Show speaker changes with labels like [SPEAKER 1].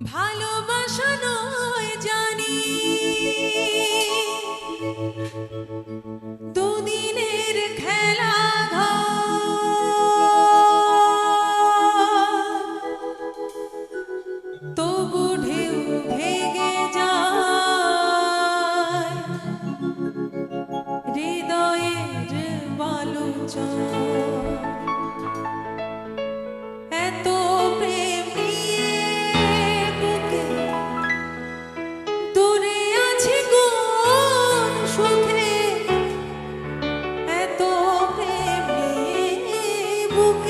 [SPEAKER 1] ভালোবাসা নয় জানি। দুদিনের খেলা তবু book.